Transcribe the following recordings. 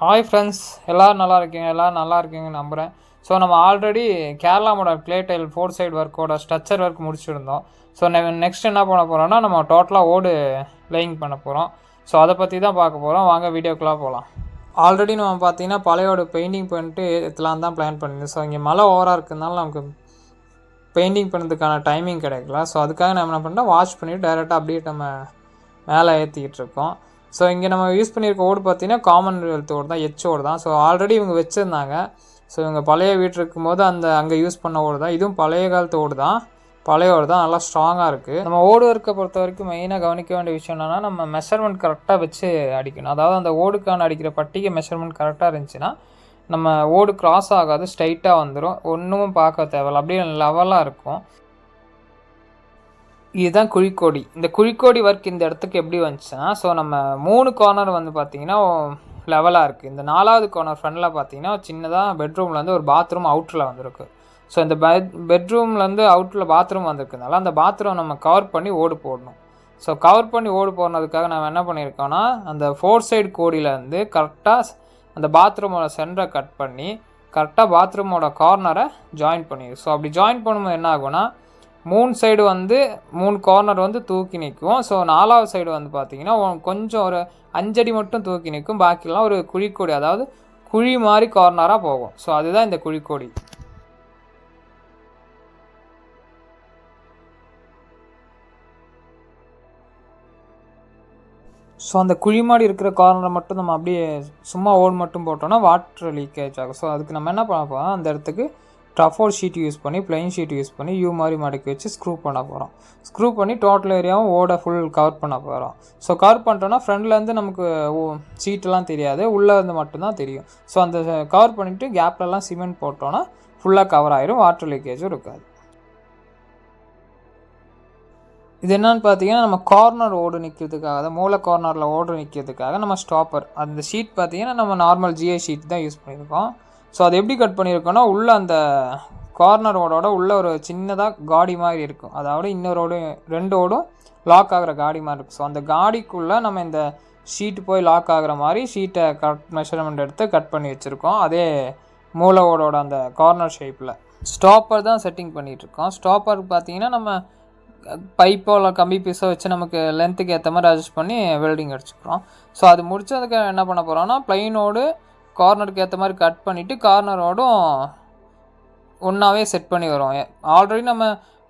Hi friends எல்லோரும் நல்லா இருக்கீங்க எல்லோரும் நல்லா இருக்கீங்க நம்புகிறேன் ஸோ நம்ம ஆல்ரெடி கேரளாமோட க்ளே டைல் ஃபோர் சைடு ஒர்க்கோட ஸ்ட்ரக்சர் ஒர்க் முடிச்சிருந்தோம். ஸோ நெக்ஸ்ட் என்ன பண்ண போகிறோம்னா நம்ம டோட்டலாக ஓடு லேயிங் பண்ண போகிறோம் ஸோ அதை பற்றி தான் பார்க்க போகிறோம் வாங்க வீடியோக்குலாம் போகலாம் ஆல்ரெடி நம்ம பார்த்தீங்கன்னா பழையோட பெயிண்டிங் பண்ணிட்டு இதெல்லாம் தான் பிளான் பண்ணியிருந்தோம் ஸோ இங்கே மழை ஓவராக இருக்கிறதுனால நமக்கு பெயிண்டிங் பண்ணுறதுக்கான டைமிங் கிடைக்கல. ஸோ அதுக்காக நம்ம என்ன பண்ணோம் வாஷ் பண்ணிவிட்டு டைரெக்டாக அப்படியே நம்ம மேலே ஏற்றிக்கிட்டு இருக்கோம். ஸோ இங்கே நம்ம யூஸ் பண்ணியிருக்க ஓடு பார்த்தீங்கன்னா காமன்வெல்த் ஓடு தான் எச் ஓடு தான். ஸோ ஆல்ரெடி இவங்க வச்சுருந்தாங்க. ஸோ இவங்க பழைய வீட்டு இருக்கும்போது அந்த அங்கே யூஸ் பண்ண ஓடு தான். இதுவும் பழைய காலத்து ஓடு தான். பழைய ஓடு தான் நல்லா ஸ்ட்ராங்காக இருக்குது நம்ம ஓடு ஒர்க்கை பொறுத்த வரைக்கும் மெயினாக கவனிக்க வேண்டிய விஷயம் என்னென்னா நம்ம மெஷர்மெண்ட் கரெக்டாக வச்சு அடிக்கணும். அதாவது அந்த ஓடுக்கான அடிக்கிற பட்டிகை மெஷர்மெண்ட் கரெக்டாக இருந்துச்சுன்னா நம்ம ஓடு கிராஸ் ஆகாது ஸ்ட்ரைட்டாக வந்துடும் ஒன்றும் பார்க்க தேவையில்ல. அப்படியே லெவலாக இருக்கும். இதுதான் குழிக்கோடி இந்த குழிக்கோடி ஒர்க் இந்த இடத்துக்கு எப்படி வந்துச்சுன்னா ஸோ நம்ம மூணு கார்னர் வந்து பார்த்திங்கன்னா லெவலாக இருக்குது இந்த நாலாவது கார்னர் ஃப்ரண்டில் பார்த்தீங்கன்னா சின்னதாக பெட்ரூம்லேருந்து ஒரு பாத்ரூம் அவுட்டரில் வந்திருக்கு. ஸோ இந்த பெட் பெட்ரூம்லேருந்து அவுட்டரில் பாத்ரூம் வந்திருக்கனால அந்த பாத்ரூம் நம்ம கவர் பண்ணி ஓடு போடணும். ஸோ கவர் பண்ணி ஓடு போடுறதுக்காக நம்ம என்ன பண்ணியிருக்கோன்னா அந்த ஃபோர் சைடு கோடியில் வந்து கரெக்டாக அந்த பாத்ரூமோட சென்டரை கட் பண்ணி கரெக்டாக பாத்ரூமோட கார்னரை ஜாயின் பண்ணிடு ஸோ அப்படி ஜாயின் பண்ணும்போது என்ன ஆகும்னா மூணு சைடு வந்து மூணு கார்னர் வந்து தூக்கி நிற்கும். ஸோ நாலாவது சைடு வந்து பார்த்திங்கன்னா கொஞ்சம் ஒரு அஞ்சடி மட்டும் தூக்கி நிற்கும். பாக்கிலாம் ஒரு குழிக்கொடி அதாவது குழி மாதிரி கார்னராக போகும். ஸோ அதுதான் இந்த குழிக்கொடி. ஸோ அந்த குழி மாதிரி இருக்கிற கார்னரை மட்டும் நம்ம அப்படியே சும்மா ஓடு மட்டும் போட்டோம்னா வாட்டர் லீக்கேஜ் ஆகும். ஸோ அதுக்கு நம்ம என்ன பண்ண போகிறோம் அந்த இடத்துக்கு டஃபோர் ஷீட் யூஸ் பண்ணி பிளைன் ஷீட் யூஸ் பண்ணி யூ மாதிரி மடக்கி வச்சு ஸ்க்ரூ பண்ண போகிறோம் ஸ்க்ரூ பண்ணி டோட்டல் ஏரியாவும் ஓட ஃபுல் கவர் பண்ண போகிறோம் ஸோ கவர் பண்ணிட்டோன்னா ஃப்ரண்ட்லேருந்து நமக்கு சீட்டெல்லாம் தெரியாது. உள்ளே இருந்து மட்டும்தான் தெரியும். ஸோ அந்த கவர் பண்ணிவிட்டு கேப்லலாம் சிமெண்ட் போட்டோன்னா ஃபுல்லாக கவர் ஆகிடும் வாட்டர் லீக்கேஜும் இருக்காது. இது என்னன்னு பார்த்தீங்கன்னா நம்ம கார்னர் ஓடு நிற்கிறதுக்காக தான் மூளை கார்னரில் ஓடு நிற்கிறதுக்காக நம்ம ஸ்டாப்பர் அந்த ஷீட் பார்த்தீங்கன்னா நம்ம நார்மல் ஜிஏ ஷீட் தான் யூஸ் பண்ணியிருக்கோம். ஸோ அது எப்படி கட் பண்ணியிருக்கோன்னா உள்ளே அந்த கார்னர் ஓடோட உள்ளே ஒரு சின்னதாக காடி மாதிரி இருக்கும். அதாவது இன்னொரு ஓடும் ரெண்டு ஓடும் லாக் ஆகிற காடி மாதிரி இருக்கும். ஸோ அந்த காடிக்குள்ளே நம்ம இந்த ஷீட்டு போய் லாக் ஆகிற மாதிரி ஷீட்டை கட் மெஷர்மெண்ட் எடுத்து கட் பண்ணி வச்சுருக்கோம். அதே மூளை ஓடோட அந்த கார்னர் ஷேப்பில் ஸ்டாப்பர் தான் செட்டிங் பண்ணிகிட்ருக்கோம் ஸ்டாப்பர் பார்த்தீங்கன்னா நம்ம பைப்போ இல்லை கம்பி பீஸோ வச்சு நமக்கு லென்த்துக்கு ஏற்ற மாதிரி அட்ஜஸ்ட் பண்ணி வெல்டிங் அடிச்சுக்கிறோம். ஸோ அது முடிச்சதுக்கு என்ன பண்ண போகிறோம்னா ப்ளைனோடு கார்னருக்கு ஏற்ற மாதிரி கட் பண்ணிவிட்டு கார்னரோடும் ஒன்றாவே செட் பண்ணி வரும். ஆல்ரெடி நம்ம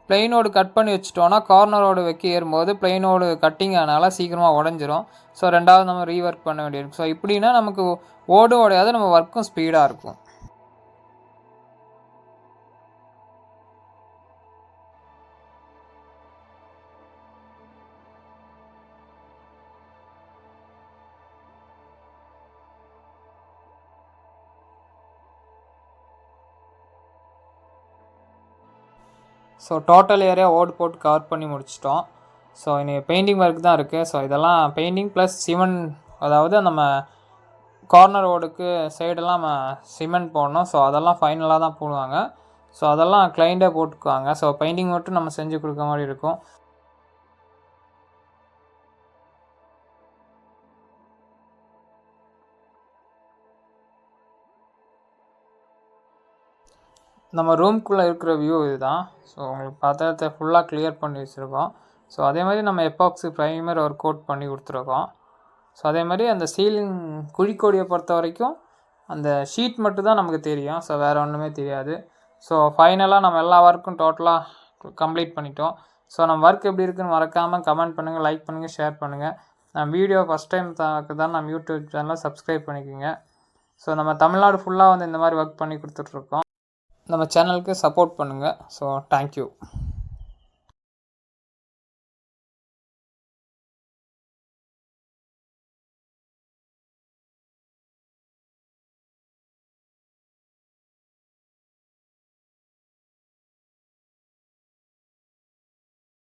பிளெயினோடு கட் பண்ணி வச்சுட்டோன்னா கார்னரோடு வைக்க ஏறும்போது பிளெயினோடு கட்டிங் ஆனால சீக்கிரமாக உடஞ்சிரும். ஸோ ரெண்டாவது நம்ம ரீஒர்க் பண்ண வேண்டியிருக்கும் ஸோ இப்படின்னா நமக்கு ஓடும் உடையாது நம்ம ஒர்க்கும் ஸ்பீடாக இருக்கும். ஸோ டோட்டல் ஏரியா ஓடு போட்டு கவர் பண்ணி முடிச்சிட்டோம். ஸோ இனி பெயிண்டிங் ஒர்க் தான் இருக்குது ஸோ இதெல்லாம் பெயிண்டிங் ப்ளஸ் சிமெண்ட் அதாவது நம்ம கார்னர் ஓடுக்கு சைடெல்லாம் நம்ம சிமெண்ட் போடணும். ஸோ அதெல்லாம் ஃபைனலாக தான் போடுவாங்க. ஸோ அதெல்லாம் கிளைண்ட்டே போட்டுக்குவாங்க. ஸோ பெயிண்டிங் மட்டும் நம்ம செஞ்சு கொடுக்க மாதிரி இருக்கும். நம்ம ரூம்குள்ளே இருக்கிற வியூ இதுதான். ஸோ உங்களுக்கு பத்திரத்தை ஃபுல்லாக கிளியர் பண்ணி வச்சுருக்கோம். ஸோ அதே மாதிரி நம்ம எப்பாக்ஸு ப்ரைமர் ஒரு கோட் பண்ணி கொடுத்துருக்கோம். ஸோ அதே மாதிரி அந்த சீலிங் குழிக்கோடியை பொறுத்த வரைக்கும் அந்த ஷீட் மட்டும் தான் நமக்கு தெரியும். ஸோ வேறு ஒன்றுமே தெரியாது. ஸோ ஃபைனலாக நம்ம எல்லா ஒர்க்கும் டோட்டலாக கம்ப்ளீட் பண்ணிட்டோம். ஸோ நம்ம ஒர்க் எப்படி இருக்குன்னு மறக்காமல் கமெண்ட் பண்ணுங்கள் லைக் பண்ணுங்கள் ஷேர் பண்ணுங்கள் நம்ம வீடியோ ஃபஸ்ட் டைம் தான் நம்ம யூடியூப் சேனலை சப்ஸ்கிரைப் பண்ணிக்கோங்க. ஸோ நம்ம தமிழ்நாடு ஃபுல்லாக வந்து இந்த மாதிரி ஒர்க் பண்ணி கொடுத்துட்ருக்கோம் நம்ம சேனலுக்கு சப்போர்ட் பண்ணுங்கள் ஸோ தேங்க்யூ